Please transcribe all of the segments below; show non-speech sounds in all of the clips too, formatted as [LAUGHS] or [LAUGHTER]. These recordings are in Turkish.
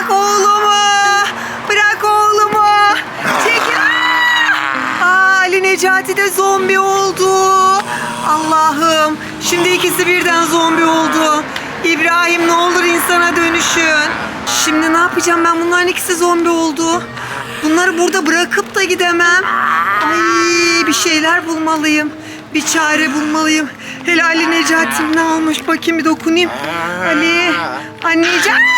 Bırak oğlumu. Bırak oğlumu. Çekil. Aa! Ali Necati de zombi oldu. Allah'ım. Şimdi ikisi birden zombi oldu. İbrahim ne olur insana dönüşün. Şimdi ne yapacağım ben bunların ikisi zombi oldu. Bunları burada bırakıp da gidemem. Ay bir şeyler bulmalıyım. Bir çare bulmalıyım. Hele Ali Necati'm ne olmuş? Bakayım bir dokunayım. Ali, anneciğim.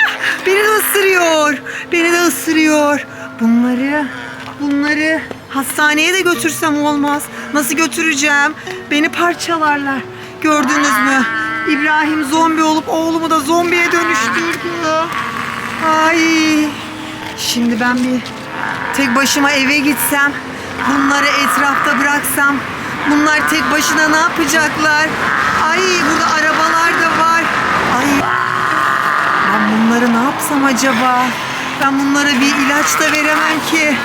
Beni de ısırıyor. Beni de ısırıyor. Bunları, bunları hastaneye de götürsem olmaz. Nasıl götüreceğim? Beni parçalarlar. Gördünüz mü? İbrahim zombi olup oğlumu da zombiye dönüştürdü. Ay. Şimdi ben bir tek başıma eve gitsem, bunları etrafta bıraksam, bunlar tek başına ne yapacaklar? Ay burada arabalar da var. Ben bunları ne yapsam acaba? Ben bunlara bir ilaç da veremem ki.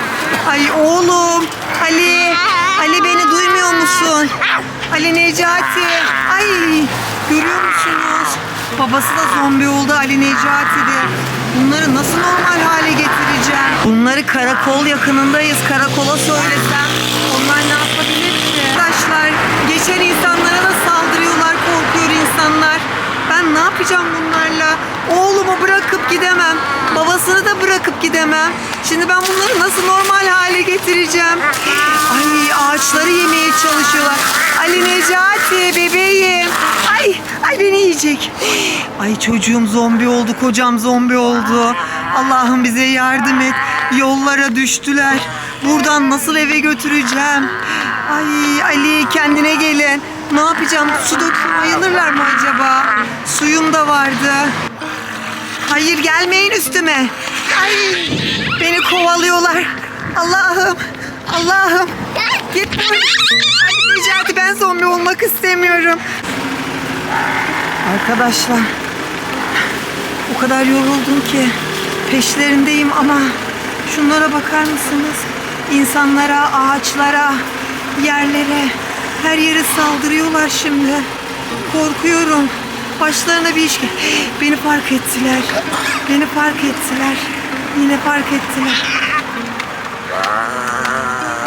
Ay oğlum, Ali, Ali beni duymuyor musun? Ali Necati, ay görüyor musunuz? Babası da zombi oldu Ali Necati de. Bunları nasıl normal hale getireceğim? Bunları karakol yakınındayız. Karakola söylesem onlar ne yapabilir ki? Arkadaşlar geçen insanlara da saldırıyorlar, korkuyor insanlar. Ben ne yapacağım bunlarla? Oğlumu bırakıp gidemem. Babasını da bırakıp gidemem. Şimdi ben bunları nasıl normal hale getireceğim? Ay ağaçları yemeye çalışıyorlar. Ali Necati bebeğim. Ay ay beni yiyecek. Ay çocuğum zombi oldu, kocam zombi oldu. Allah'ım bize yardım et. Yollara düştüler. Buradan nasıl eve götüreceğim? Ay Ali kendine gelin. Ne yapacağım? Su döküp bayılırlar mı acaba? Suyum da vardı. Hayır gelmeyin üstüme. Ay beni kovalıyorlar. Allah'ım. Allah'ım. Gitme. Ay Necati ben zombi olmak istemiyorum. Arkadaşlar o kadar yoruldum ki peşlerindeyim ama şunlara bakar mısınız? İnsanlara, ağaçlara, yerlere, her yere saldırıyorlar şimdi. Korkuyorum. Başlarına bir iş Beni fark ettiler. Beni fark ettiler. Yine fark ettiler.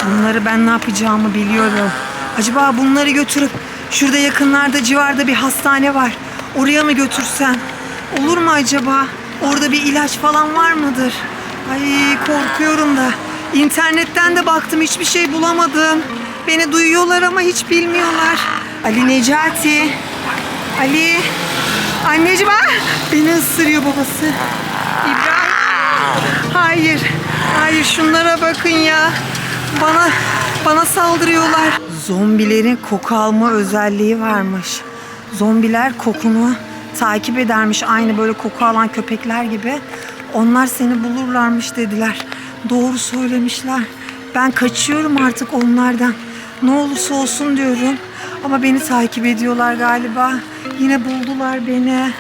Bunları ben ne yapacağımı biliyorum. Acaba bunları götürüp şurada yakınlarda civarda bir hastane var. Oraya mı götürsem? Olur mu acaba? Orada bir ilaç falan var mıdır? Ay korkuyorum da. İnternetten de baktım hiçbir şey bulamadım. Beni duyuyorlar ama hiç bilmiyorlar. Ali Necati. Ali. Anneciğim ah! Beni ısırıyor babası. İbrahim. Hayır. Hayır şunlara bakın ya. Bana bana saldırıyorlar. Zombilerin koku alma özelliği varmış. Zombiler kokunu takip edermiş aynı böyle koku alan köpekler gibi. Onlar seni bulurlarmış dediler. Doğru söylemişler. Ben kaçıyorum artık onlardan. Ne olursa olsun diyorum. Ama beni takip ediyorlar galiba. Yine buldular beni.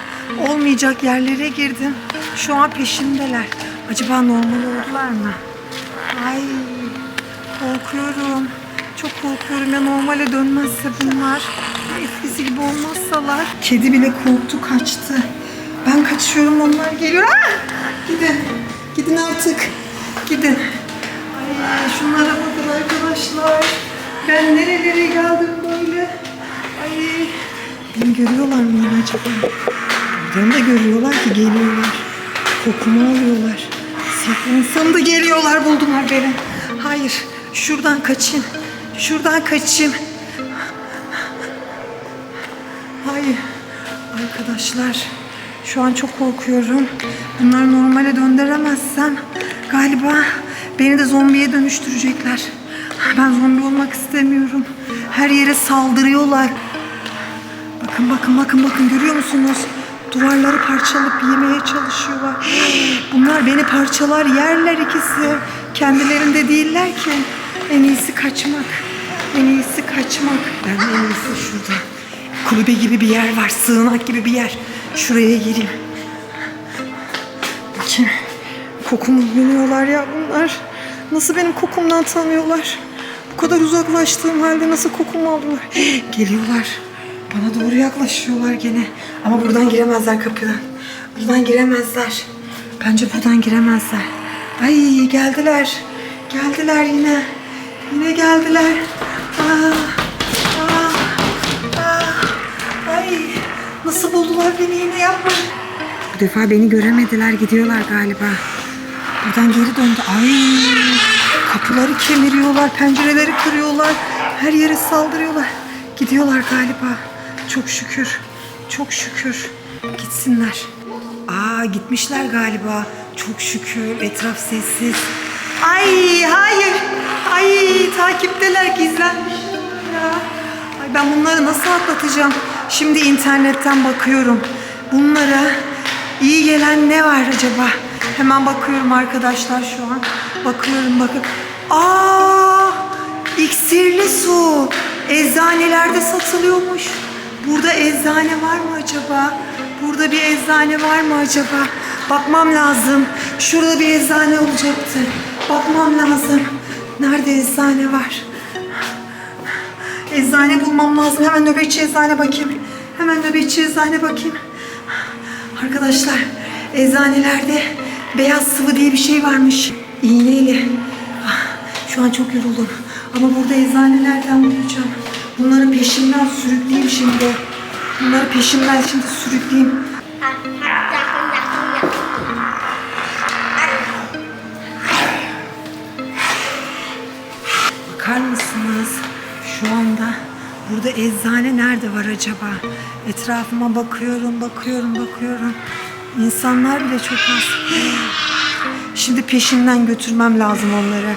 Olmayacak yerlere girdim. Şu an peşimdeler. Acaba normal oldular mı? Ay korkuyorum. Çok korkuyorum ya normale dönmezse bunlar. Eskisi gibi olmazsalar. Kedi bile korktu kaçtı. Ben kaçıyorum onlar geliyor. Ah! Gidin. Gidin artık. Gidin. Ay şunlara bakın arkadaşlar. Ben nerelere geldim böyle. Beni görüyorlar mı yine acaba? Buradan da görüyorlar ki geliyorlar. Kokumu alıyorlar. İnsanı da geliyorlar buldular beni. Hayır şuradan kaçayım. Şuradan kaçayım. Hayır. Arkadaşlar şu an çok korkuyorum. Bunları normale döndüremezsem galiba beni de zombiye dönüştürecekler. Ben zombi olmak istemiyorum. Her yere saldırıyorlar. Bakın bakın bakın bakın görüyor musunuz? Duvarları parçalayıp yemeye çalışıyorlar. Bunlar beni parçalar yerler ikisi. Kendilerinde değiller ki. En iyisi kaçmak. En iyisi kaçmak. Ben en iyisi şurada. Kulübe gibi bir yer var. Sığınak gibi bir yer. Şuraya gireyim. Bakayım. Kokumu biliyorlar ya bunlar. Nasıl benim kokumdan tanıyorlar? Bu kadar uzaklaştığım halde nasıl kokumu aldılar? Geliyorlar. Bana doğru yaklaşıyorlar gene. Ama buradan giremezler kapıdan. Buradan giremezler. Bence buradan giremezler. Ay geldiler. Geldiler yine. Yine geldiler. Aa, aa, aa. Ay nasıl buldular beni yine yapma. Bu defa beni göremediler gidiyorlar galiba. Buradan geri döndü. Ay kapıları kemiriyorlar, pencereleri kırıyorlar. Her yere saldırıyorlar. Gidiyorlar galiba. Çok şükür. Çok şükür. Gitsinler. Aa gitmişler galiba. Çok şükür. Etraf sessiz. Ay hayır. Ay takipteler gizlenmişler ya. Ay ben bunları nasıl atlatacağım? Şimdi internetten bakıyorum. Bunlara iyi gelen ne var acaba? Hemen bakıyorum arkadaşlar şu an. Bakıyorum bakın. Aa! İksirli su. Eczanelerde satılıyormuş. Burada eczane var mı acaba? Burada bir eczane var mı acaba? Bakmam lazım. Şurada bir eczane olacaktı. Bakmam lazım. Nerede eczane var? Eczane bulmam lazım. Hemen nöbetçi eczane bakayım. Hemen nöbetçi eczane bakayım. Arkadaşlar eczanelerde beyaz sıvı diye bir şey varmış. İğneyle. Ah, Şu an çok yoruldum. Ama burada eczanelerden bulacağım. Bunları peşimden sürükleyeyim şimdi. Bunları peşimden şimdi sürükleyeyim. Bakar mısınız? Şu anda burada eczane nerede var acaba? Etrafıma bakıyorum, bakıyorum, bakıyorum. İnsanlar bile çok az. Şimdi peşinden götürmem lazım onları.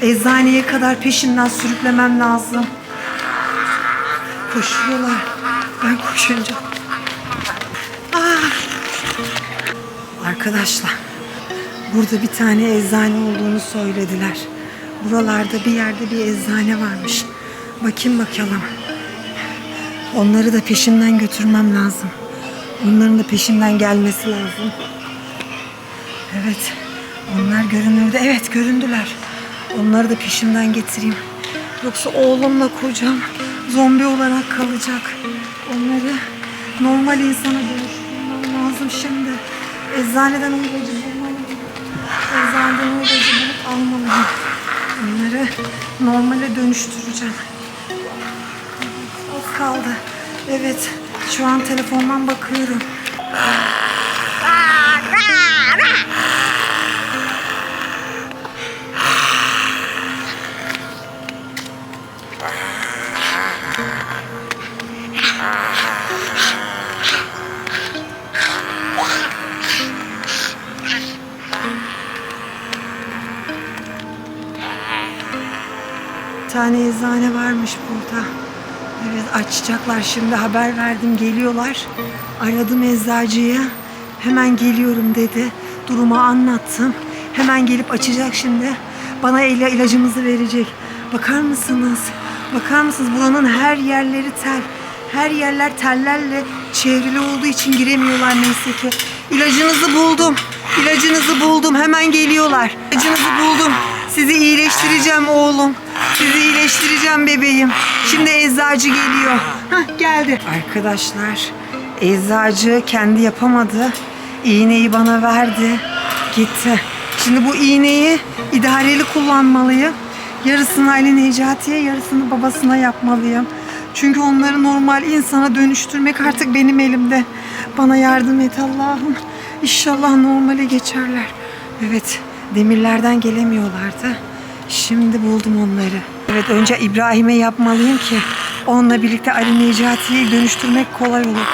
Eczaneye kadar peşinden sürüklemem lazım. Koşuyorlar. Ben koşunca. Ah! Arkadaşlar, burada bir tane eczane olduğunu söylediler. Buralarda bir yerde bir eczane varmış. Bakayım bakalım. Onları da peşimden götürmem lazım. Onların da peşimden gelmesi lazım. Evet. Onlar görünürdü. Evet göründüler. Onları da peşimden getireyim. Yoksa oğlumla kocam zombi olarak kalacak. Onları normal insana dönüştürmem lazım şimdi. Eczaneden o ilacı bulmalıyım. Eczaneden o ilacı bulup almalıyım. Onları normale dönüştüreceğim. Az kaldı. Evet. Şu an telefondan bakıyorum. Bir eczane varmış burada. Evet açacaklar şimdi haber verdim geliyorlar. Aradım eczacıyı. Hemen geliyorum dedi. Durumu anlattım. Hemen gelip açacak şimdi. Bana ila- ilacımızı verecek. Bakar mısınız? Bakar mısınız? Buranın her yerleri tel. Her yerler tellerle çevrili olduğu için giremiyorlar neyse ki. İlacınızı buldum. İlacınızı buldum. Hemen geliyorlar. İlacınızı buldum. Sizi iyileştireceğim oğlum. Sizi iyileştireceğim bebeğim. Şimdi eczacı geliyor. Hah geldi. Arkadaşlar eczacı kendi yapamadı. İğneyi bana verdi. Gitti. Şimdi bu iğneyi idareli kullanmalıyım. Yarısını Ali Necati'ye, yarısını babasına yapmalıyım. Çünkü onları normal insana dönüştürmek artık benim elimde. Bana yardım et Allah'ım. İnşallah normale geçerler. Evet, demirlerden gelemiyorlardı. Şimdi buldum onları. Evet, önce İbrahim'e yapmalıyım ki onunla birlikte Ali Necati'yi dönüştürmek kolay olur.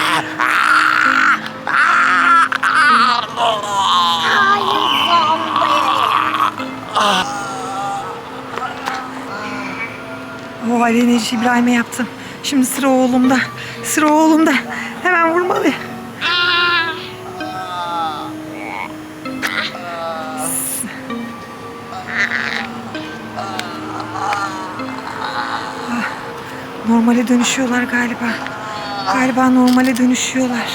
O Ali Necati İbrahim'e yaptım. Şimdi sıra oğlumda. Sıra oğlumda. Normale dönüşüyorlar galiba. Galiba normale dönüşüyorlar.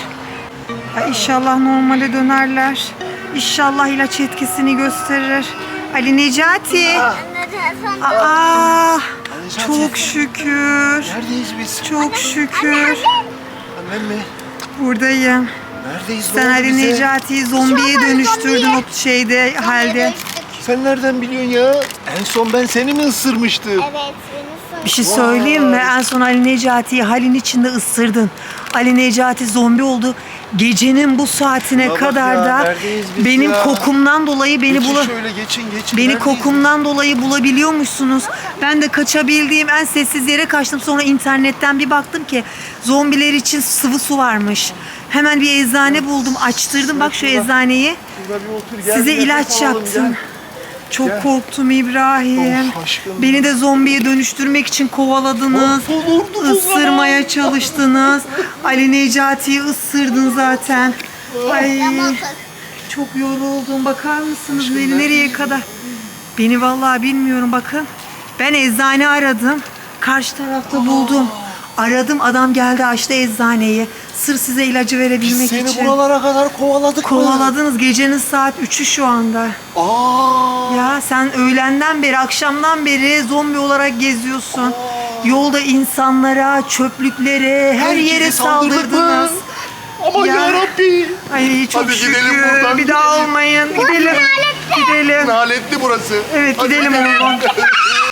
Ya inşallah normale dönerler. İnşallah ilaç etkisini gösterir. Ali Necati. Aa, çok şükür. Neredeyiz biz? Çok şükür. Annem mi? Buradayım. Neredeyiz? Ne Sen Ali bize? Necati'yi zombiye dönüştürdün o şeyde halde. Sen nereden biliyorsun ya? En son ben seni mi ısırmıştım? Evet Bir şey söyleyeyim mi? En son Ali Necati'yi halin içinde ısırdın. Ali Necati zombi oldu. Gecenin bu saatine bak kadar ya, da neredeyiz biz benim ya? kokumdan dolayı beni geçin bula şöyle geçin geçin. beni Neredeyiz? kokumdan dolayı bulabiliyormuşsunuz. Ben de kaçabildiğim en sessiz yere kaçtım. Sonra internetten bir baktım ki zombiler için sıvı su varmış. Hemen bir eczane buldum, açtırdım. Bak şu eczaneyi. Şurada bir otur, gel, Size bir ilaç nefes alalım, yaptım. gel. Çok Gel. korktum İbrahim. Of aşkım. Beni de zombiye dönüştürmek için kovaladınız. Mahvolurdum o Isırmaya zaman. çalıştınız. Ali Necati'yi ısırdın zaten. Ay çok yoruldum. Bakar mısınız Aşkım, beni nereye kadar? Beni vallahi bilmiyorum bakın. Ben eczane aradım. Karşı tarafta buldum. Aradım adam geldi açtı eczaneyi. Sır size ilacı verebilmek Biz seni için. buralara kadar kovaladık mı? Kovaladınız gecenin saat 3'ü şu anda. Aa. Ya sen öğlenden beri, akşamdan beri zombi olarak geziyorsun. Yolda insanlara, çöplüklere, her Herkese yere saldırdık saldırdınız. mı? Aman Ya. yarabbi. Ay çok Hadi şükür. gidelim buradan, Bir daha gidelim. olmayın. Gidelim. Gidelim. Naletli burası. Evet Hadi gidelim gidelim. oğlum. [LAUGHS]